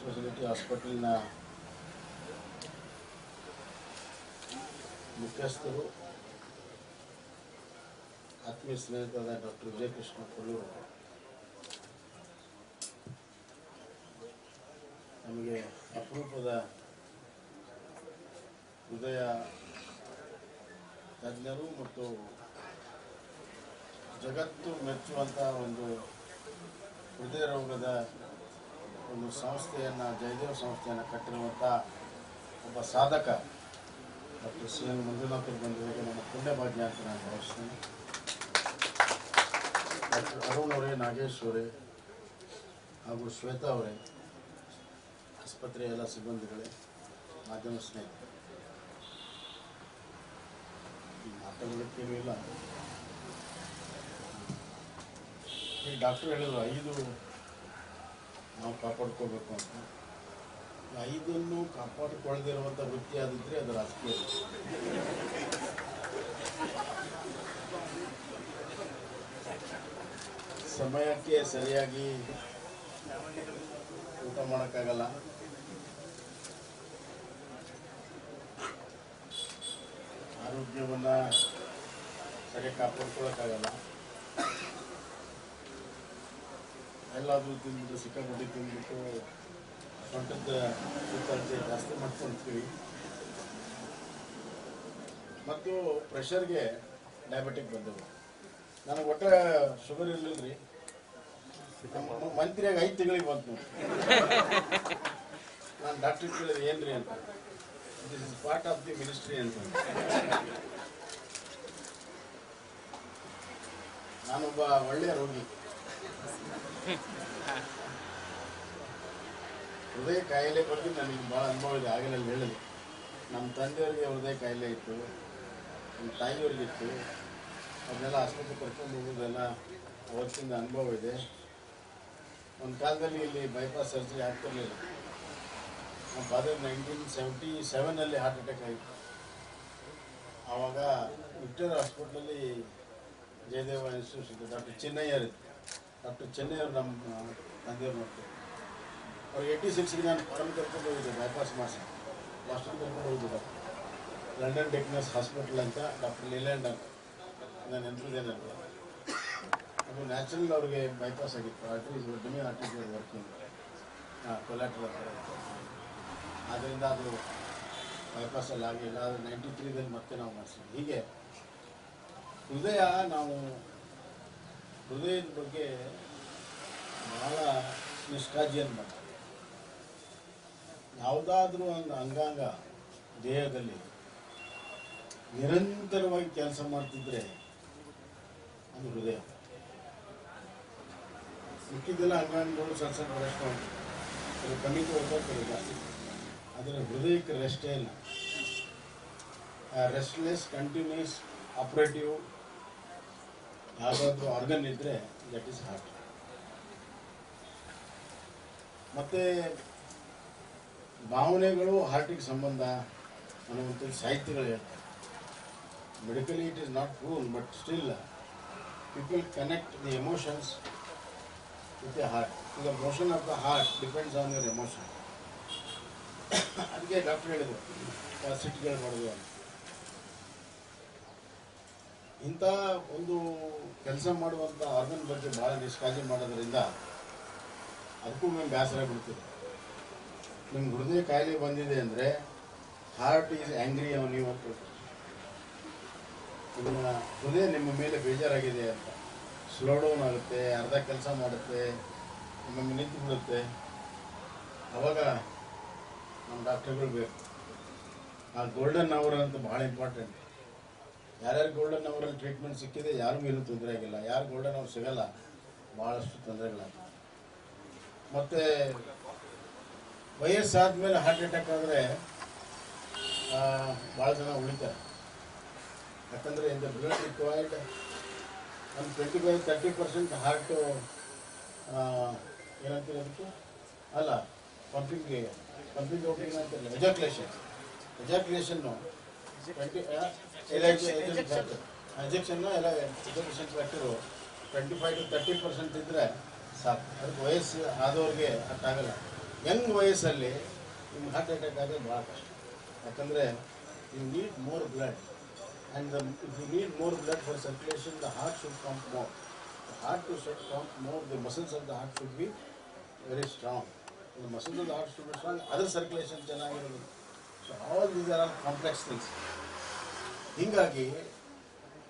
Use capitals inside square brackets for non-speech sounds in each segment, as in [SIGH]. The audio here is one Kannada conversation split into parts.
ಸ್ಪೆಷಾಲಿಟಿ ಹಾಸ್ಪಿಟಲ್ನ ಮುಖ್ಯಸ್ಥರು ಆತ್ಮೀಯ ಸ್ನೇಹಿತರಾದ ಡಾಕ್ಟರ್ ವಿಜಯಕೃಷ್ಣ ಕೊಲ್ಲೂರು ನಮಗೆ ಅಪರೂಪದ ಹೃದಯ ತಜ್ಞರು ಮತ್ತು ಜಗತ್ತು ಮೆಚ್ಚುವಂಥ ಒಂದು ಹೃದಯ ರೋಗದ ಒಂದು ಸಂಸ್ಥೆಯನ್ನು, ಜಯದೇವ ಸಂಸ್ಥೆಯನ್ನು ಕಟ್ಟಿರುವಂಥ ಒಬ್ಬ ಸಾಧಕ ಡಾಕ್ಟರ್ ಸಿ ಎನ್ ಮಂಜುನಾಥರು ಬಂದಿರೋದು ನಮ್ಮ ಪುಣ್ಯ ಭಾಗ್ಯ ಅಂತ ನಾನು ಭಾವಿಸ್ತೇನೆ. ಡಾಕ್ಟರ್ ಅರುಣ್ ಅವರೇ, ನಾಗೇಶ್ ಅವರೇ ಹಾಗೂ ಶ್ವೇತಾ ಅವರೇ, ಆಸ್ಪತ್ರೆಯ ಎಲ್ಲ ಸಿಬ್ಬಂದಿಗಳೇ, ಮಾಧ್ಯಮ ಸ್ನೇಹಿತರು. ಈ ಮಾತಾಡಲಿಕ್ಕೇನೂ ಇಲ್ಲ. ಈ ಡಾಕ್ಟರ್ ಹೇಳಿದ್ರು ಐದು ನಾವು ಕಾಪಾಡ್ಕೋಬೇಕು ಅಂತ. ಐದನ್ನು ಕಾಪಾಡಿಕೊಳ್ಳದಿರುವಂಥ ವೃತ್ತಿ ಆದಿದ್ರೆ ಅದು ರಾಜಕೀಯ ಸಮಯಕ್ಕೆ ಸರಿಯಾಗಿ ಊಟ ಮಾಡೋಕ್ಕಾಗಲ್ಲ. ಆರೋಗ್ಯವನ್ನು ಸರಿಯಾಗಿ ಕಾಪಾಡ್ಕೊಳ್ಳೋಕ್ಕಾಗಲ್ಲ ಎಲ್ಲಾದರೂ ತಿಂದ್ಬಿಟ್ಟು, ಸಿಕ್ಕಾಪಟ್ಟೆ ತಿಂದ್ಬಿಟ್ಟು ಸೊಂಟದ ಸುತ್ತಾಡಿಸಿ ಜಾಸ್ತಿ ಮಾಡ್ಕೊಂತೀವಿ. ಮತ್ತು ಪ್ರೆಷರ್ಗೆ ಡಯಾಬಿಟಿಕ್ ಬಂದವು ನನಗೆ ಒಟ್ಟ ಶುಗರ್ ಇರಲಿಲ್ಲ ರೀ ಐದು ತಿಂಗಳಿಗೆ ಬಂತು. ನಾನು ಡಾಕ್ಟರ್ ಕೇಳಿದೆ, ಏನ್ರಿ ಅಂತ. This is part of the ministry ಅಂತ. ನಾನೊಬ್ಬ ಒಳ್ಳೆಯ ರೋಗಿ. [LAUGHS] ಹೃದಯ ಕಾಯಿಲೆ ಬಗ್ಗೆ ನನಗೆ ಭಾಳ ಅನುಭವ ಇದೆ ಆಗಲೇ ಹೇಳಲಿ. ನಮ್ಮ ತಂದೆಯವರಿಗೆ ಹೃದಯ ಕಾಯಿಲೆ ಇತ್ತು, ನಮ್ಮ ತಾಯಿಯವ್ರಿಗೆ ಇತ್ತು. ಅದನ್ನೆಲ್ಲ ಆಸ್ಪತ್ರೆ ಕರ್ಕೊಂಡು ಹೋಗೋದೆಲ್ಲ ಅವತ್ತಿಂದ ಅನುಭವ ಇದೆ. ಒಂದು ಕಾಲದಲ್ಲಿ ಇಲ್ಲಿ ಬೈಪಾಸ್ ಸರ್ಜರಿ ಆಗ್ತಿರ್ಲಿಲ್ಲ. ನಮ್ಮ ಫಾದರ್ ನೈನ್ಟೀನ್ ಸೆವೆಂಟಿ ಸೆವೆನಲ್ಲಿ ಹಾರ್ಟ್ ಅಟ್ಯಾಕ್ ಆಯಿತು. ಆವಾಗ ವಿಕ್ಟೋರಿಯಾ ಹಾಸ್ಪಿಟ್ಲಲ್ಲಿ Jayadeva institution doctor Chinnayyar doctor ಚೆನ್ನೈಯವರು ನಮ್ಮ ತಂದೆಯವ್ರು ನೋಡ್ತಾರೆ. ಅವ್ರು ಏಯ್ಟಿ ಸಿಕ್ಸ್ಗೆ ನಾನು ಫಾರಮ್ ಕರ್ಕೊಂಡು ಹೋಗಿದ್ದೆ ಬೈಪಾಸ್ ಮಾಡಿಸಿ. ಬಾಸ್ಟನ್ ಕರ್ಕೊಂಡು ಹೋಗಿದ್ದೆ ಡಾಕ್ಟರ್. ಲಂಡನ್ ಟೆಕ್ನಸ್ ಹಾಸ್ಪಿಟಲ್ ಅಂತ ಡಾಕ್ಟರ್ ಲೀಲ್ಯಾಂಡ್ ಅಂತ ನಾನು ನನಗೆ ಅದು ನ್ಯಾಚುರಲ್ ಅವ್ರಿಗೆ ಬೈಪಾಸ್ ಆಗಿತ್ತು. ಆರ್ಟ್ರೀಸ್ ಡಿಮಿ ಆರ್ಟ್ರೀಸ್ ವರ್ಕಿಂಗ್ ಹಾಂ ಕೊಲ್ಯಾಟ್ರಲ್ ಆದ್ದರಿಂದ ಅದು ಬೈಪಾಸಲ್ಲಿ ಆಗಿಲ್ಲ. ಅದು ನೈಂಟಿ ತ್ರೀದಲ್ಲಿ ಮತ್ತೆ ನಾವು ಮಾಡಿಸಿದ್ವಿ. ಹೀಗೆ ಹೃದಯ ನಾವು ಹೃದಯದ ಬಗ್ಗೆ ಬಹಳ ನಿಷ್ಕಾಜಿಯನ್ನು ಮಾಡ್ತಾರೆ. ಯಾವುದಾದ್ರೂ ಒಂದು ಅಂಗಾಂಗ ದೇಹದಲ್ಲಿ ನಿರಂತರವಾಗಿ ಕೆಲಸ ಮಾಡ್ತಿದ್ರೆ ಅದು ಹೃದಯ. ಸಿಕ್ಕಿದ್ದೆಲ್ಲ ಅಂಗಾಂಗಗಳು ಸಣ್ಣ ಸಣ್ಣ ರೆಸ್ಟ್ ಕೆಲವು ಕಮ್ಮಿ ಹೋಗ್ತಾರೆ ಜಾಸ್ತಿ. ಆದರೆ ಹೃದಯಕ್ಕೆ ರೆಸ್ಟೇ ಇಲ್ಲ. ರೆಸ್ಟ್ಲೆಸ್ ಕಂಟಿನ್ಯೂಸ್ ಆಪ್ರೇಟಿವ್ ಯಾವುದಾದ್ರೂ ಆರ್ಗನ್ ಇದ್ದರೆ ದಟ್ ಈಸ್ ಹಾರ್ಟ್ ಮತ್ತು ಭಾವನೆಗಳು ಹಾರ್ಟಿಗೆ ಸಂಬಂಧ ಅನ್ನುವಂಥದ್ದು ಸಾಹಿತ್ಯಗಳು ಹೇಳ್ತಾರೆ. Medically it is not prove but still people connect the emotions with a heart ಈಗ motion of the heart depends on your emotion ಅದಕ್ಕೆ ಡಾಕ್ಟರ್ ಹೇಳಿದರು ಸಿಟಿಗಳು ಮಾಡೋದು ಅಂತ. ಇಂಥ ಒಂದು ಕೆಲಸ ಮಾಡುವಂಥ ಆರ್ಗನ್ ಬಗ್ಗೆ ಭಾಳ ನಿಷ್ಕಾಳಜಿ ಮಾಡೋದ್ರಿಂದ ಅದಕ್ಕೂ మేము ಬೇಸರ ಬಿಡ್ತೀವಿ ನಿಮ್ಮ ಹೃದಯ ಕಾಯಿಲೆ ಬಂದಿದೆ ಅಂದರೆ ಹಾರ್ಟ್ ಈಸ್ ಆ್ಯಂಗ್ರಿ ನೀವು ಅಂತ ನಿಮ್ಮ ಹೃದಯ ನಿಮ್ಮ ಮೇಲೆ ಬೇಜಾರಾಗಿದೆ ಅಂತ. ಸ್ಲೋ ಡೌನ್ ಆಗುತ್ತೆ, ಅರ್ಧ ಕೆಲಸ ಮಾಡುತ್ತೆ ನಿಮ್ಮ ನಿಂತು ಬಿಡುತ್ತೆ. ಅವಾಗ ನಮ್ಮ ಡಾಕ್ಟರ್ಗಳು ಬೇಕು. ಆ ಗೋಲ್ಡನ್ ಅವರ್ ಅಂತ ಭಾಳ ಇಂಪಾರ್ಟೆಂಟ್ ಯಾರ್ಯಾರು ಗೋಲ್ಡನ್ ಅವರಲ್ಲಿ ಟ್ರೀಟ್ಮೆಂಟ್ ಸಿಕ್ಕಿದೆ, ಯಾರಿಗೂ ಏನೂ ತೊಂದರೆ ಆಗಿಲ್ಲ. ಯಾರು ಗೋಲ್ಡನ್ ಅವ್ರು ಸಿಗಲ್ಲ ಭಾಳಷ್ಟು ತೊಂದರೆಗಳ ಮತ್ತು ವಯಸ್ಸಾದ ಮೇಲೆ ಹಾರ್ಟ್ ಅಟ್ಯಾಕ್ ಆದರೆ ಭಾಳ ಜನ ಉಳಿತಾರೆ. ಯಾಕಂದರೆ ಇಂದ ಬ್ಲಡ್ ರಿಕ್ವೈರ್ಡ್ ಒಂದು twenty five thirty percent heart ಏನಂತೀವಿ ಅದಕ್ಕೆ? ಅಲ್ಲ ಪಂಪಿಂಗ್ ಪಂಪಿಂಗ್ ಔಟಿಂಗ್ ಅಂತಿಲ್ಲ ಎಜಾಕ್ಯುಲೇಷನ್ ಎಜಾಕ್ಯುಲೇಷನ್ನು ಟ್ವೆಂಟಿ ಎಜೆಕ್ಷನ್ನು ಎಲ್ಲ education factor twenty five to thirty percent ಇದ್ದರೆ ಸಾಕು. ಅದಕ್ಕೆ ವಯಸ್ಸು ಆದವ್ರಿಗೆ ಅಷ್ಟಾಗಲ್ಲ ಯಂಗ್ ವಯಸ್ಸಲ್ಲಿ ನಿಮ್ಗೆ ಹಾರ್ಟ್ ಅಟ್ಯಾಕ್ ಆದರೆ ಭಾಳ ಕಷ್ಟ. ಯಾಕಂದರೆ you need more blood and the if you need more blood for circulation the heart should pump more the heart to should pump more the muscles of the heart should be very strong the muscles of the heart should be strong other circulation ಚೆನ್ನಾಗಿರೋದು so all these are all complex things ಹೀಗಾಗಿ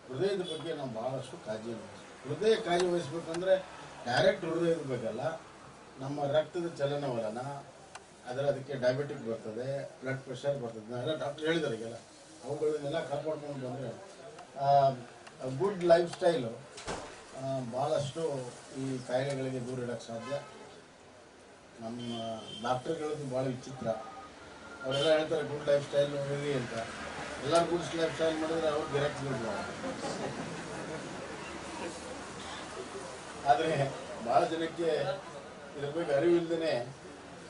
ಹೃದಯದ ಬಗ್ಗೆ ನಾವು ಭಾಳಷ್ಟು ಕಾಳಜಿ ವಹಿಸ್ಬೇಕು. ಹೃದಯ ಕಾಳಜಿ ವಹಿಸ್ಬೇಕಂದ್ರೆ ಡೈರೆಕ್ಟ್ ಹೃದಯ ಇರಬೇಕಲ್ಲ. ನಮ್ಮ ರಕ್ತದ ಚಲನವಲನ, ಅದರ ಅದಕ್ಕೆ ಡಯಾಬಿಟಿಕ್ ಬರ್ತದೆ ಬ್ಲಡ್ ಪ್ರೆಷರ್ ಬರ್ತದೆ. ಎಲ್ಲ ಡಾಕ್ಟರ್ ಹೇಳಿದ್ದಾರೆ ಈಗೆಲ್ಲ. ಅವುಗಳನ್ನೆಲ್ಲ ಕಾಪಾಡ್ಕೊಂಡು ಬಂದರೆ ಗುಡ್ ಲೈಫ್ ಸ್ಟೈಲು ಭಾಳಷ್ಟು ಈ ಕಾಯಿಲೆಗಳಿಗೆ ದೂರ ಇಡೋಕ್ಕೆ ಸಾಧ್ಯ. ನಮ್ಮ ಡಾಕ್ಟರ್ಗಳದ್ದು ಭಾಳ ವಿಚಿತ್ರ. ಅವರೆಲ್ಲ ಹೇಳ್ತಾರೆ ಗುಡ್ ಲೈಫ್ ಸ್ಟೈಲ್ ಇರಲಿ ಅಂತ. ಎಲ್ಲರೂ ಗುಡ್ ಲೈಫ್ ಸ್ಟೈಲ್ ಮಾಡಿದ್ರೆ ಅವ್ರು ಆದರೆ ಭಾಳ ಜನಕ್ಕೆ ಇದ್ರ ಬಗ್ಗೆ ಅರಿವಿಲ್ಲದೇ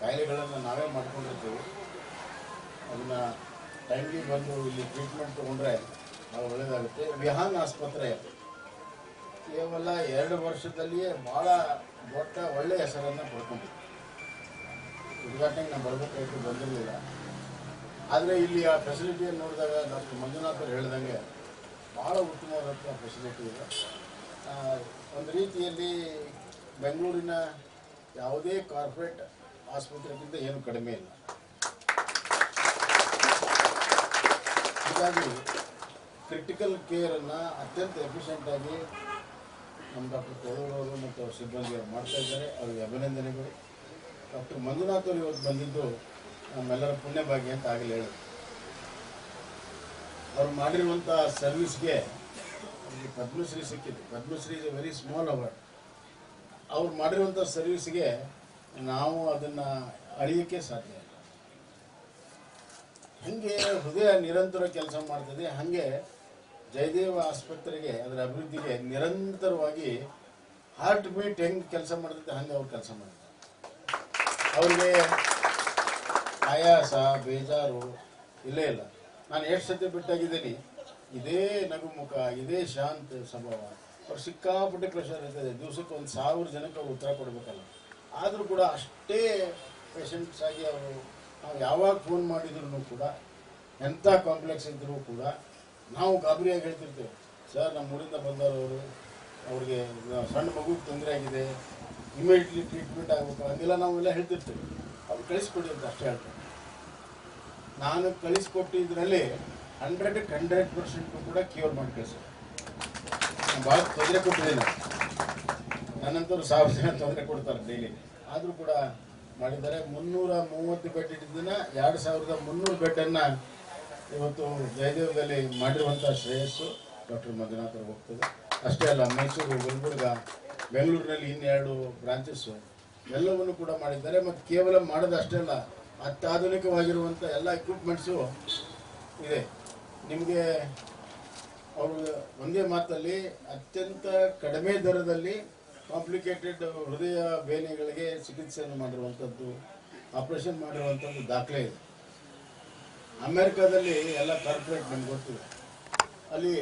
ಕಾಯಿಲೆಗಳನ್ನು ನಾವೇ ಮಾಡ್ಕೊಂಡಿರ್ತೀವಿ ಅದನ್ನ ಟೈಮ್ಲಿ ಬಂದು ಇಲ್ಲಿ ಟ್ರೀಟ್ಮೆಂಟ್ ತಗೊಂಡ್ರೆ ಬಹಳ ಒಳ್ಳೆಯದಾಗುತ್ತೆ ವಿಹಾನ್ ಆಸ್ಪತ್ರೆ ಕೇವಲ ಎರಡು ವರ್ಷದಲ್ಲಿಯೇ ಭಾಳ ದೊಡ್ಡ ಒಳ್ಳೆಯ ಹೆಸರನ್ನು ಪಡ್ಕೊಂಡಿದ್ದೆ ಉದ್ಘಾಟನೆಗೆ ನಾನು ಬರಬೇಕಾಯ್ತು ಬಂದಿರಲಿಲ್ಲ. ಆದರೆ ಇಲ್ಲಿ ಆ ಫೆಸಿಲಿಟಿಯನ್ನು ನೋಡಿದಾಗ ಡಾಕ್ಟರ್ ಮಂಜುನಾಥ್ ಹೇಳ್ದಂಗೆ ಭಾಳ ಉತ್ತಮವಾದಂಥ ಫೆಸಿಲಿಟಿ ಇದೆ. ಒಂದು ರೀತಿಯಲ್ಲಿ ಬೆಂಗಳೂರಿನ ಯಾವುದೇ ಕಾರ್ಪೊರೇಟ್ ಆಸ್ಪತ್ರೆಗಿಂತ ಏನು ಕಡಿಮೆ ಇಲ್ಲ. ಹೀಗಾಗಿ ಕ್ರಿಟಿಕಲ್ ಕೇರನ್ನು ಅತ್ಯಂತ ಎಫಿಷಿಯೆಂಟಾಗಿ ನಮ್ಮ ಡಾಕ್ಟರ್ ಕೊಡೂರವರು ಮತ್ತು ಅವ್ರ ಸಿಬ್ಬಂದಿಯವರು ಮಾಡ್ತಾ ಇದ್ದಾರೆ. ಅವರಿಗೆ ಅಭಿನಂದನೆಗಳು. ಡಾಕ್ಟರ್ ಮಂಜುನಾಥ್ ಅವರು ಇವತ್ತು ಬಂದಿದ್ದು ನಮ್ಮೆಲ್ಲರ ಪುಣ್ಯ ಭಾಗ್ಯ ಅಂತ ಆಗಲೇ ಹೇಳಿದ್ರು ಅವ್ರು ಮಾಡಿರುವಂಥ ಸರ್ವಿಸ್ಗೆ ಪದ್ಮಶ್ರೀ ಸಿಕ್ಕಿದೆ Padmashri is a very small award ಅವ್ರು ಮಾಡಿರುವಂಥ ಸರ್ವಿಸ್ಗೆ ನಾವು ಅದನ್ನು ಅಳಿಯೋಕ್ಕೆ ಸಾಧ್ಯ ಇಲ್ಲ. ಹಾಗೆ ಹೃದಯ ನಿರಂತರ ಕೆಲಸ ಮಾಡ್ತದೆ. ಹಾಗೆ ಜಯದೇವ ಆಸ್ಪತ್ರೆಗೆ ಅದರ ಅಭಿವೃದ್ಧಿಗೆ ನಿರಂತರವಾಗಿ ಹಾರ್ಟ್ ಬೀಟ್ ಹೆಂಗೆ ಕೆಲಸ ಮಾಡ್ತದೆ ಹಂಗೆ ಅವ್ರು ಕೆಲಸ ಮಾಡ್ತಾರೆ. ಅವ್ರಿಗೆ ಆಯಾಸ ಬೇಜಾರು ಇಲ್ಲೇ ಇಲ್ಲ. ನಾನು ಎಷ್ಟು ಸತಿ ಬಿಟ್ಟಾಗಿದ್ದೀನಿ? ಇದೇ ನಗುಮುಖ, ಇದೇ ಶಾಂತ ಸ್ವಭಾವ. ಅವ್ರು ಸಿಕ್ಕಾಪಟ್ಟೆ ಪ್ರೆಷರ್ ಇರ್ತದೆ. ದಿವಸಕ್ಕೆ ಒಂದು ಸಾವಿರ ಜನಕ್ಕೆ ಉತ್ತರ ಕೊಡಬೇಕಲ್ಲ. ಆದರೂ ಕೂಡ ಅಷ್ಟೇ ಪೇಷಂಟ್ಸ್ ಆಗಿ ಅವರು ನಾವು ಯಾವಾಗ ಫೋನ್ ಮಾಡಿದ್ರು ಕೂಡ ಎಂಥ ಕಾಂಪ್ಲೆಕ್ಸ್ ಇದ್ದರೂ ಕೂಡ ನಾವು ಗಾಬರಿಯಾಗಿ ಹೇಳ್ತಿರ್ತೇವೆ. ಸರ್, ನಮ್ಮ ಊರಿಂದ ಬಂದವರು ಅವ್ರಿಗೆ ಸಣ್ಣ ಮಗುಗೆ ತೊಂದರೆ ಆಗಿದೆ ಇಮಿಡಿಯೇಟ್ಲಿ ಟ್ರೀಟ್ಮೆಂಟ್ ಆಗಬೇಕು, ಹಂಗೆಲ್ಲ ನಾವೆಲ್ಲ ಹೇಳ್ತಿರ್ತೇವೆ. ಅವ್ರು ಕಳಿಸ್ಕೊಡಿ ಅಂತ ಅಷ್ಟೇ ಹೇಳ್ತಾರೆ. ನಾನು ಕಳಿಸ್ಕೊಟ್ಟಿದ್ರಲ್ಲಿ ಹಂಡ್ರೆಡ್ ಹಂಡ್ರೆಡ್ ಪರ್ಸೆಂಟ್ ಕೂಡ ಕ್ಯೂರ್ ಮಾಡಿ ನಾನು ಭಾಳ ತೊಂದರೆ ಕೊಟ್ಟಿದ್ದೀನಿ. ನನ್ನಂತರೂ ಸಾವಿರ ಜನ ತೊಂದರೆ ಕೊಡ್ತಾರೆ ಡೈಲಿ ಆದರೂ ಕೂಡ ಮಾಡಿದ್ದಾರೆ. ಮುನ್ನೂರ ಮೂವತ್ತು ಬೆಡ್ ಇಟ್ಟಿದ್ದನ್ನ ಎರಡು ಸಾವಿರದ ಮುನ್ನೂರು ಬೆಡ್ಡನ್ನು ಇವತ್ತು ಜಯದೇವದಲ್ಲಿ ಮಾಡಿರುವಂಥ ಶ್ರೇಯಸ್ಸು ಡಾಕ್ಟರ್ ಮಂಜುನಾಥ್ ಅವ್ರಿಗೆ ಹೋಗ್ತದೆ ಅಷ್ಟೇ ಅಲ್ಲ, ಮೈಸೂರು, ಗುಲ್ಬರ್ಗ, ಬೆಂಗಳೂರಿನಲ್ಲಿ ಇನ್ನೆರಡು ಬ್ರಾಂಚಸ್ಸು ಎಲ್ಲವನ್ನು ಕೂಡ ಮಾಡಿದ್ದಾರೆ. ಮತ್ತು ಕೇವಲ ಮಾಡೋದು ಅಷ್ಟೇ ಅಲ್ಲ ಅತ್ಯಾಧುನಿಕವಾಗಿರುವಂಥ ಎಲ್ಲ ಎಕ್ವಿಪ್ಮೆಂಟ್ಸು ಇದೆ. ನಿಮಗೆ ಅವರು ಒಂದೇ ಮಾತಲ್ಲಿ ಅತ್ಯಂತ ಕಡಿಮೆ ದರದಲ್ಲಿ ಕಾಂಪ್ಲಿಕೇಟೆಡ್ ಹೃದಯ ಬೇನೆಗಳಿಗೆ ಚಿಕಿತ್ಸೆಯನ್ನು ಮಾಡಿರುವಂಥದ್ದು ಆಪರೇಷನ್ ಮಾಡಿರುವಂಥದ್ದು ದಾಖಲೆ ಇದೆ. ಅಮೇರಿಕಾದಲ್ಲಿ ಎಲ್ಲ ಕಾರ್ಪೊರೇಟ್ ನಮ್ಗೆ ಗೊತ್ತಿದೆ. ಅಲ್ಲಿ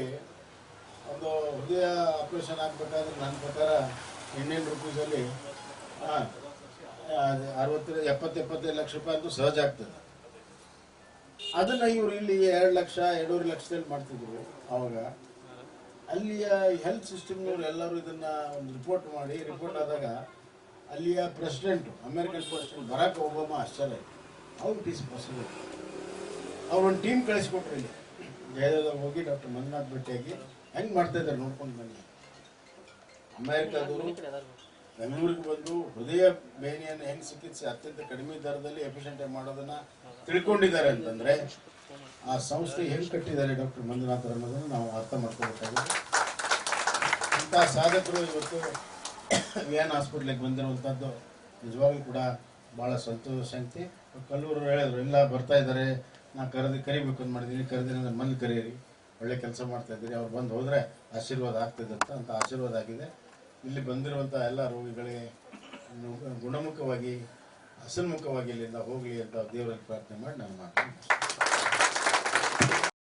ಒಂದು ಹೃದಯ ಆಪರೇಷನ್ ಆಗಬೇಕಾದ್ರೆ ನನ್ನ ಪ್ರಕಾರ ಇಂಡಿಯನ್ ರುಪೀಸಲ್ಲಿ ಹಾಂ ಅರವತ್ತು ಎಪ್ಪತ್ತು ಎಪ್ಪತ್ತೈದು ಲಕ್ಷ ರೂಪಾಯಿ ಅಂತೂ ಸಹಜ ಆಗ್ತದೆ. ಅದನ್ನ ಇವರು ಇಲ್ಲಿ ಎರಡು ಲಕ್ಷ, ಎರಡೂವರೆ ಲಕ್ಷದಲ್ಲಿ ಮಾಡ್ತಿದ್ರು ಅವಾಗ. ಅಲ್ಲಿಯ ಹೆಲ್ತ್ ಸಿಸ್ಟಮ್ನವ್ರು ಎಲ್ಲರೂ ಇದನ್ನ ಒಂದು ರಿಪೋರ್ಟ್ ಮಾಡಿ ರಿಪೋರ್ಟ್ ಆದಾಗ ಅಲ್ಲಿಯ president American president Barack Obama ಆಶ್ಚರ್ಯ ಅವ್ರು ಇಟ್ ಈಸ್ ಪಾಸಿಬಲ್ ಅವ್ರು ಒಂದು ಟೀಮ್ ಕಳಿಸ್ಕೊಟ್ರು ಇಲ್ಲಿ. ಜಯದೇವ ಹೋಗಿ ಡಾಕ್ಟರ್ ಮಂಜುನಾಥ್ ಭೇಟಿಯಾಗಿ ಹೆಂಗೆ ಮಾಡ್ತಾ ಇದ್ದಾರೆ ನೋಡ್ಕೊಂಡು ಬನ್ನಿ. ಅಮೆರಿಕದವರು ಬೆಂಗಳೂರಿಗೆ ಬಂದು ಹೃದಯ ಬೇನೆಯನ್ನು ಹೆಂಗ್ ಚಿಕಿತ್ಸೆ ಅತ್ಯಂತ ಕಡಿಮೆ ದರದಲ್ಲಿ ಎಫಿಷಿಯಂಟ್ ಮಾಡೋದನ್ನ ತಿಳ್ಕೊಂಡಿದ್ದಾರೆ ಅಂತಂದ್ರೆ ಆ ಸಂಸ್ಥೆ ಹೆಂಗ್ ಕಟ್ಟಿದ್ದಾರೆ ಡಾಕ್ಟರ್ ಮಂಜುನಾಥ್ ಅನ್ನೋದನ್ನು ನಾವು ಅರ್ಥ ಮಾಡ್ಕೋಬೇಕಾಗಿದೆ ಇಂಥ ಸಾಧಕರು ಇವತ್ತು ವಿಯಾನ್ ಹಾಸ್ಪಿಟ್ಲಿಗೆ ಬಂದಿರುವಂಥದ್ದು ನಿಜವಾಗ್ಲೂ ಕೂಡ ಭಾಳ ಸಂತೋಷ ಶಕ್ತಿ ಕಲ್ಲೂರು ಹೇಳಿದ್ರು ಎಲ್ಲ ಬರ್ತಾ ಇದ್ದಾರೆ. ನಾ ಕರೆದು ಕರಿಬೇಕು ಅಂತ ಮಾಡಿದ್ದೀನಿ. ಕರೆದಿನ ಮಂದಿ ಕರೀರಿ ಒಳ್ಳೆ ಕೆಲಸ ಮಾಡ್ತಾ ಇದ್ದೀರಿ. ಅವ್ರು ಬಂದು ಹೋದರೆ ಆಶೀರ್ವಾದ ಆಗ್ತದೆ ಅಂತ ಆಶೀರ್ವಾದ ಆಗಿದೆ. ಇಲ್ಲಿ ಬಂದಿರುವಂಥ ಎಲ್ಲ ರೋಗಿಗಳಿಗೆ ಗುಣಮುಖವಾಗಿ ಹಸನ್ಮುಖವಾಗಿ ಇಲ್ಲಿಂದ ಹೋಗಲಿ ಅಂತ ದೇವರಲ್ಲಿ ಪ್ರಾರ್ಥನೆ ಮಾಡಿ ನಾನು ಮಾತನ್ನು